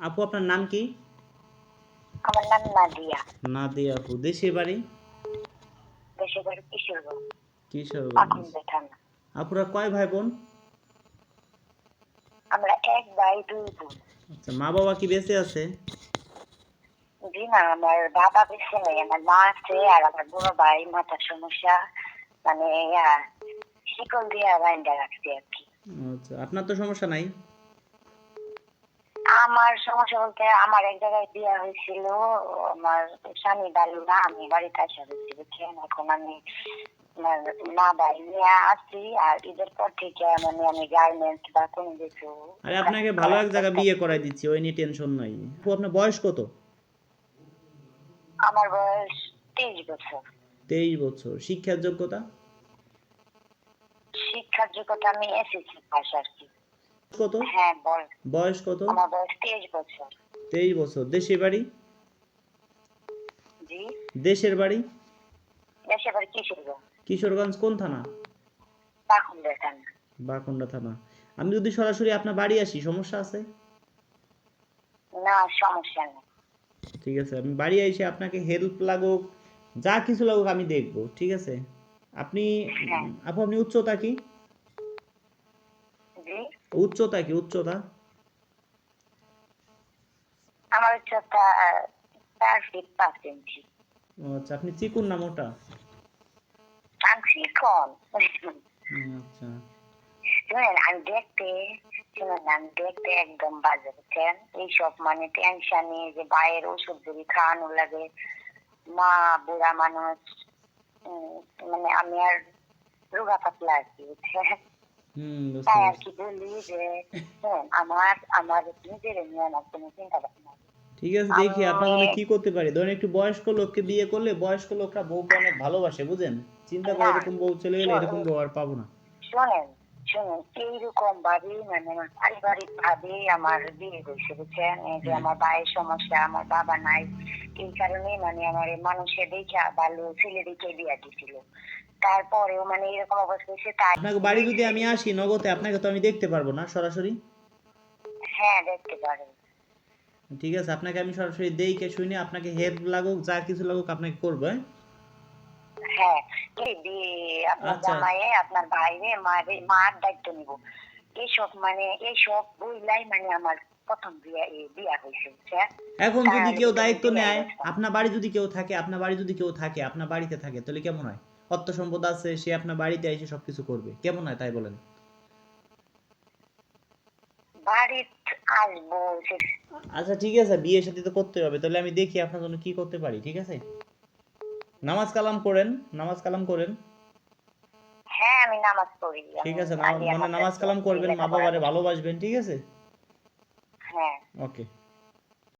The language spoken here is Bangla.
আপু আপনার নাম কি? আমার নাম নাদিয়া। নাদিয়া আপু দেশের বাড়ি? দেশের বাড়ি কিশোরগঞ্জ। কিশোরগঞ্জ। আপুরা কয় ভাই বোন? আমরা এক ভাই দুই বোন। আচ্ছা মা বাবা কি বেঁচে আছে? জি না আমার বাবা বেঁচে নেই আমার মা আছে আর আমার বড় ভাই মাথার সমস্যা। মানে শিকল দিয়ে বাইন্দা রাখছি আর কি। আচ্ছা আপনার তো সমস্যা নাই? আমার সমস্যা বলতে আমার এক জায়গায় বিয়ে হয়েছিল আমার স্বামী ভালো না আমি বাড়িতে আসা হয়েছি বুঝছেন? এখন আমি মা বাড়ি নিয়ে আসছি আর ঈদের পর থেকে মানে আমি গার্মেন্টস বা কোনো কিছু আরে আপনাকে ভালো এক জায়গা বিয়ে করাই দিচ্ছি ওই নিয়ে টেনশন নাই। আপনার বয়স কত? আমার বয়স তেইশ বছর। তেইশ বছর। শিক্ষার যোগ্যতা? শিক্ষার যোগ্যতা আমি এসেছি পাশ আর কি। কত? হ্যাঁ বল। বয়স কত? আমার বয়স তেইশ বছর। দেশের বাড়ি? জি? দেশের বাড়ি? কিশোরগঞ্জ। কিশোরগঞ্জ কোন থানা? পাখুন্দের থানা। আমি যদি সরাসরি আপনার বাড়ি আসি সমস্যা আছে? না সমস্যা নেই। ঠিক আছে আমি বাড়ি এসে আপনাকে হেল্প লাগুক যা কিছু লাগুক আমি দেখব ঠিক আছে? আপনি হ্যাঁ। আপু আপনি উচ্চতা কি? উচ্চতা কি উচ্চতা? আমার উচ্চতা চার ফিট পাঁচ ইঞ্চি আচ্ছা আপনি চিকুন না মোটা? আমি আচ্ছা। শুনেন আমি দেখতে শুনেন আমি দেখতে একদম বাজে বুঝছেন? এইসব মানে টেনশনে যে বাইরের ওষুধ যদি খাওয়ানো লাগে মা বুড়া মানুষ মানে আমি আর রোগা পাতলা আর কি বুঝছেন? তাই আর কি বলি যে আমার আমার নিজের নিয়ে আমার কোনো চিন্তা ভাবনা ঠিক আছে দেখি আপনার জন্য কি করতে পারি? ধরেন একটু বয়স্ক লোককে বিয়ে করলে বয়স্ক লোকরা বউকে অনেক ভালোবাসে বুঝেন? চিন্তা করে এরকম বউ চলে গেলে এরকম বউ আর পাবো না। শোনেন শোনেন এইরকম ভাবে মানে পারিবারিক ভাবে আমার বিয়ে হয়েছে বুঝছেন? এই যে আমার ভাইয়ের সমস্যা আমার বাবা নাই এই কারণে মানে আমার এই মানুষের দেখে ভালো ছেলে দেখে বিয়ে দিছিল তারপরেও মানে এরকম অবস্থা হয়েছে তাই আপনাকে বাড়ি যদি আমি আসি নগদে আপনাকে তো আমি দেখতে পারব না সরাসরি হ্যাঁ দেখতে পারেন ঠিক আছে আপনাকে আমি সরাসরি দেখে শুনে আপনাকে হেল্প লাগুক যা কিছু লাগুক আপনাকে করব হ্যাঁ? হ্যাঁ এই আপনার আচ্ছা। জামাইয়ে আপনার ভাইরে মারে মার দায়িত্ব নিব এইসব মানে এই এইসব বইলাই মানে আমার প্রথম বিয়ে এই বিয়া হয়েছে। এখন যদি কেউ দায়িত্ব নেয় আপনার বাড়ি যদি কেউ থাকে আপনার বাড়ি যদি কেউ থাকে আপনার বাড়িতে থাকে তাহলে কেমন হয়? অর্থ সম্পদ আছে সে আপনার বাড়িতে এসে সবকিছু করবে। কেমন হয় তাই বলেন? আচ্ছা ঠিক আছে বিয়ে সাথে তো করতে হবে। তাহলে আমি দেখি আপনার জন্য কি করতে পারি ঠিক আছে? নামাজ কালাম করেন নামাজ কালাম করেন। হ্যাঁ আমি নামাজ পড়ি। ঠিক আছে মানে নামাজ কালাম করবেন মা বাবারে ভালোবাসবেন ঠিক আছে? হ্যাঁ ওকে